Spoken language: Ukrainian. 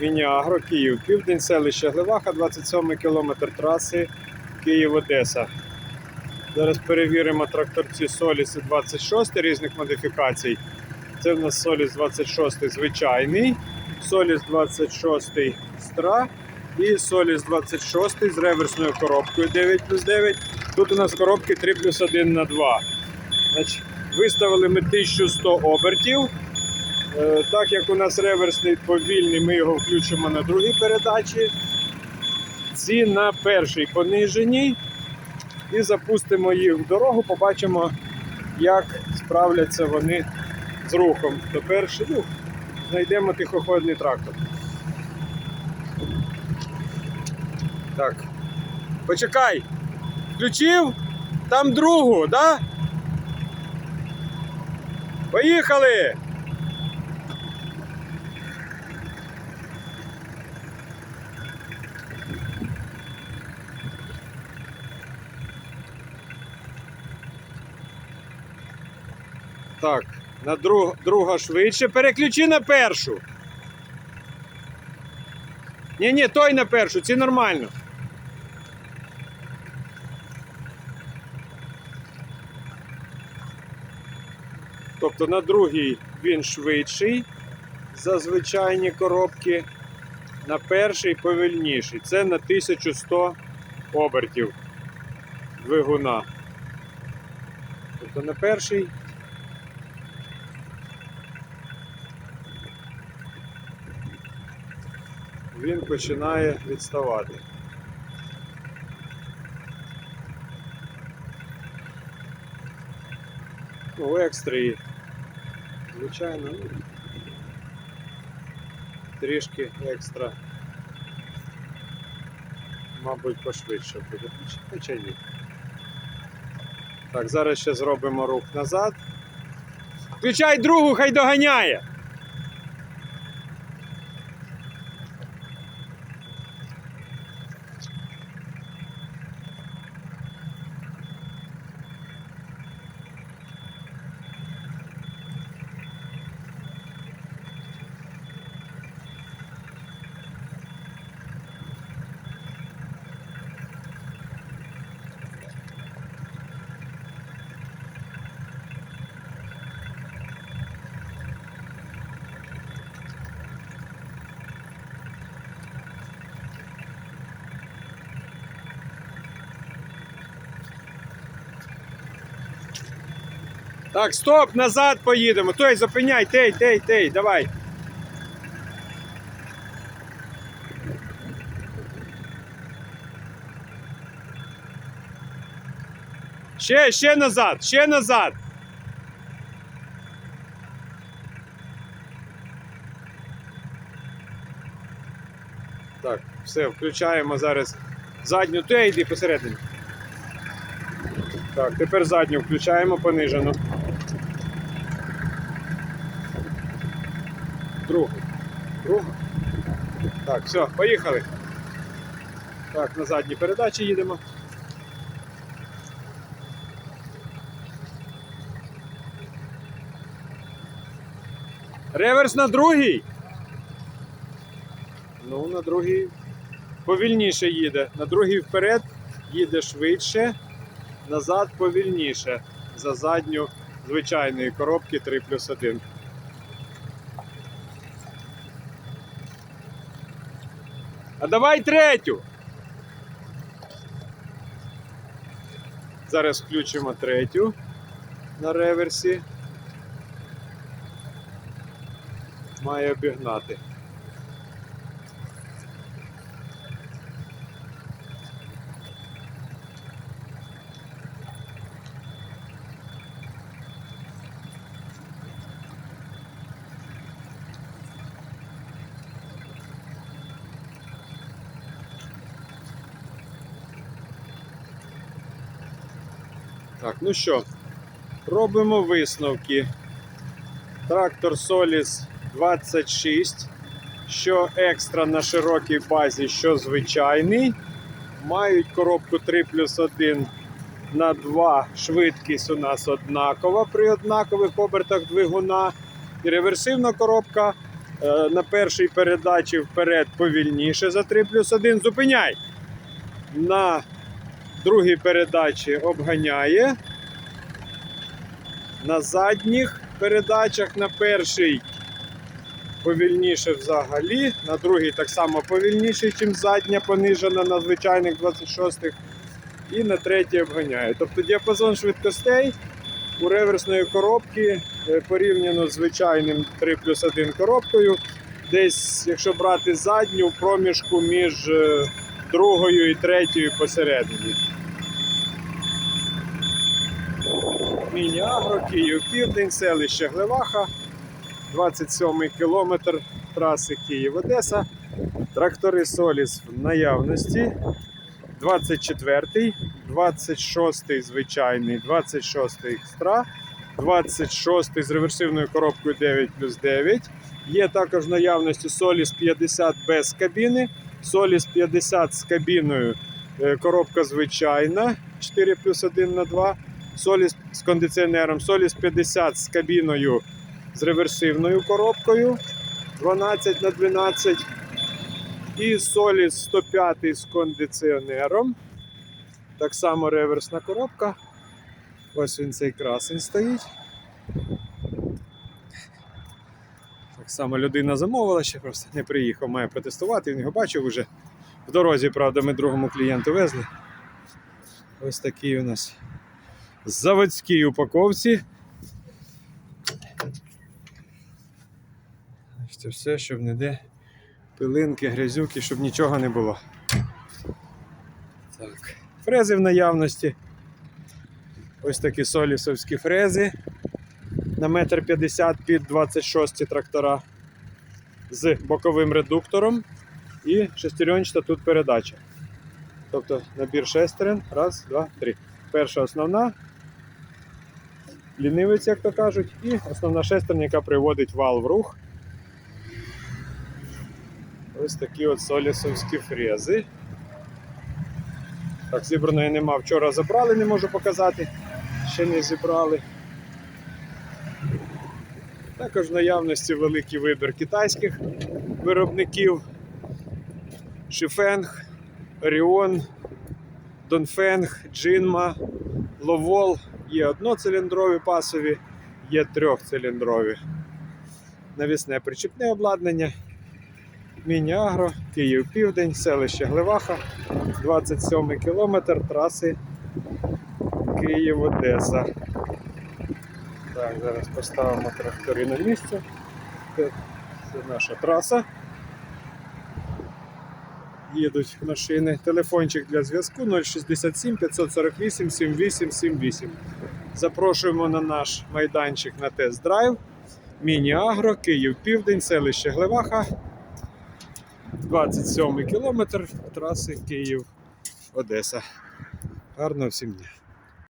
Мініагро, Київ, Південь, селище Гливаха, 27 кілометр траси Київ-Одеса. Зараз перевіримо тракторці Соліс 26 різних модифікацій. Це в нас Соліс 26 звичайний, Соліс 26 Стра і Соліс 26 з реверсною коробкою 9 плюс 9. Тут у нас коробки 3 плюс 1 на 2. Значить, виставили ми 1100 обертів. Е, Так як у нас реверсний повільний, ми його включимо на другій передачі. Ці на першій пониженій. І запустимо їх в дорогу, побачимо, як справляться вони з рухом. То перший ну, знайдемо тихоходний трактор. Так. Почекай. Включив? Там другу, да? Поїхали! Так, на друг, друга швидше. Переключи на першу. Ні, ні, той на першу, ці нормально. Тобто на другій він швидший за звичайні коробки, на перший повільніший. Це на 1100 обертів двигуна. Тобто на перший він починає відставати. Ну, екстрі, звичайно, ну, трішки екстра. Мабуть, пошвидше буде. Хоча ні. Так, зараз ще зробимо рух назад. Включай другу, хай доганяє! Так, стоп, назад поїдемо. Той, зупиняй, тей, тей, тей, давай. Ще, ще назад, ще назад. Так, все, включаємо зараз задню. Ти йди посередині. Так, тепер задню включаємо понижену. Другу. Другу. Так, все, поїхали. Так, на задній передачі їдемо. Реверс на другий. Ну, на другий повільніше їде. На другий вперед їде швидше, назад повільніше. За задню звичайної коробки 3 плюс 1. А давай третю. Зараз включимо третю на реверсі. Має обігнати. Так, ну що, робимо висновки. Трактор Solis 26, що екстра на широкій базі, що звичайний. Мають коробку 3 плюс 1 на 2. Швидкість у нас однакова при однакових обертах двигуна. І реверсивна коробка Е, На першій передачі вперед повільніше за 3 плюс 1. Зупиняй. На другій передачі обганяє. На задніх передачах на першій повільніше взагалі, на другій так само повільніше, ніж задня понижена на звичайних 26-х. І на третій обганяє. Тобто діапазон швидкостей у реверсної коробки е, порівняно з звичайним 3 плюс 1 коробкою. Десь, якщо брати задню, проміжку між е, другою і третьою посередині. Міні-агро, Київ Південь, селище Глеваха, 27 кілометр траси Київ-Одеса. Трактори Соліс в наявності. 24, 26 звичайний, 26 екстра, 26 з реверсивною коробкою 9 плюс 9. Є також в наявності Соліс 50 без кабіни, Соліс 50 з кабіною, е, коробка звичайна 4 плюс 1 на 2. Соліс з кондиціонером, Соліс 50 з кабіною з реверсивною коробкою 12 на 12 і Соліс 105 з кондиціонером. Так само реверсна коробка. Ось він цей красень стоїть. Само людина замовила, ще просто не приїхав, має протестувати, він його бачив уже. В дорозі, правда, ми другому клієнту везли. Ось такий у нас заводській упаковці. Це все, щоб не де пилинки, грязюки, щоб нічого не було. Так. Фрези в наявності. Ось такі солісовські фрези на метр 50 під 26 трактора з боковим редуктором і шестеренчата тут передача. Тобто набір шестерен. Раз, два, три. Перша основна. Лінивець, як то кажуть, і основна шестерня, яка приводить вал в рух. Ось такі от солісовські фрези. Так, зібраної нема. Вчора забрали, не можу показати. Ще не зібрали. Також в наявності великий вибір китайських виробників. Шифенг, Оріон, Донфенг, Джинма, Ловол. Є одноциліндрові пасові, є трьохциліндрові. Навісне причіпне обладнання. Міні-агро, Київ Південь, селище Глеваха, 27 кілометр траси Київ-Одеса. Так, зараз поставимо трактори на місце. Це наша траса. Їдуть машини. Телефончик для зв'язку 067 548 7878. Запрошуємо на наш майданчик на тест-драйв. Міні-агро, Київ Південь, селище Глеваха. 27 кілометр траси Київ-Одеса. Гарного всім дня!